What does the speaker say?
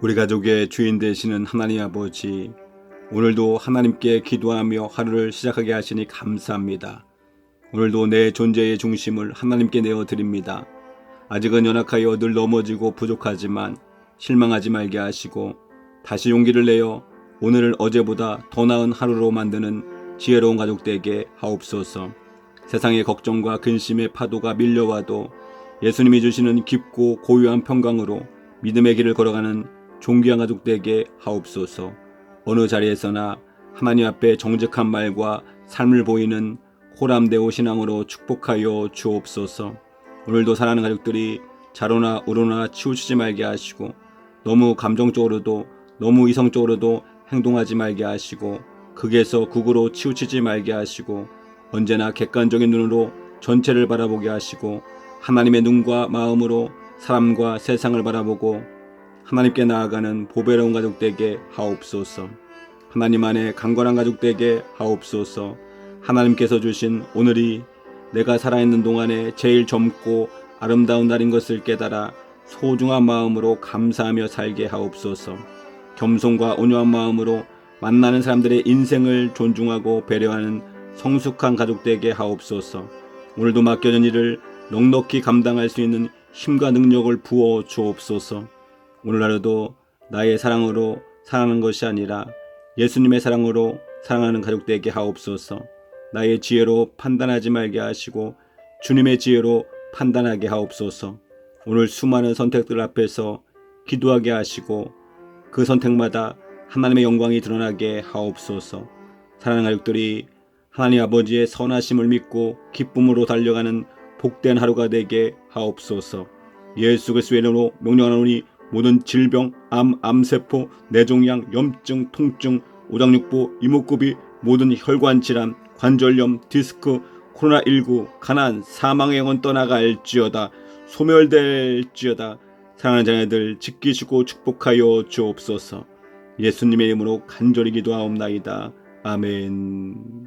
우리 가족의 주인 되시는 하나님 아버지, 오늘도 하나님께 기도하며 하루를 시작하게 하시니 감사합니다. 오늘도 내 존재의 중심을 하나님께 내어 드립니다. 아직은 연약하여 늘 넘어지고 부족하지만 실망하지 말게 하시고 다시 용기를 내어 오늘을 어제보다 더 나은 하루로 만드는 지혜로운 가족 되게 하옵소서. 세상의 걱정과 근심의 파도가 밀려와도 예수님이 주시는 깊고 고유한 평강으로 믿음의 길을 걸어가는 존귀한 가족 되게 하옵소서. 어느 자리에서나 하나님 앞에 정직한 말과 삶을 보이는 호람대오 신앙으로 축복하여 주옵소서. 오늘도 사랑하는 가족들이 자로나 우로나 치우치지 말게 하시고 너무 감정적으로도 너무 이성적으로도 행동하지 말게 하시고 극에서 극으로 치우치지 말게 하시고 언제나 객관적인 눈으로 전체를 바라보게 하시고 하나님의 눈과 마음으로 사람과 세상을 바라보고 하나님께 나아가는 보배로운 가족 되게 하옵소서. 하나님 안에 강건한 가족 되게 하옵소서. 하나님께서 주신 오늘이 내가 살아있는 동안에 제일 젊고 아름다운 날인 것을 깨달아 소중한 마음으로 감사하며 살게 하옵소서. 겸손과 온유한 마음으로 만나는 사람들의 인생을 존중하고 배려하는 성숙한 가족 되게 하옵소서. 오늘도 맡겨진 일을 넉넉히 감당할 수 있는 힘과 능력을 부어 주옵소서. 오늘 하루도 나의 사랑으로 사랑하는 것이 아니라 예수님의 사랑으로 사랑하는 가족 되게 하옵소서. 나의 지혜로 판단하지 말게 하시고 주님의 지혜로 판단하게 하옵소서. 오늘 수많은 선택들 앞에서 기도하게 하시고 그 선택마다 하나님의 영광이 드러나게 하옵소서. 사랑하는 가족들이 하나님 아버지의 선하심을 믿고 기쁨으로 달려가는 복된 하루가 되게 하옵소서. 예수 그리스도의 이름으로 명령하노니 모든 질병, 암, 암세포, 뇌종양, 염증, 통증, 오장육부, 이목구비, 모든 혈관 질환, 관절염, 디스크, 코로나19, 가난, 사망의 영혼 떠나갈지어다. 소멸될지어다. 사랑하는 자녀들 지키시고 축복하여 주옵소서. 예수님의 이름으로 간절히 기도하옵나이다. 아멘.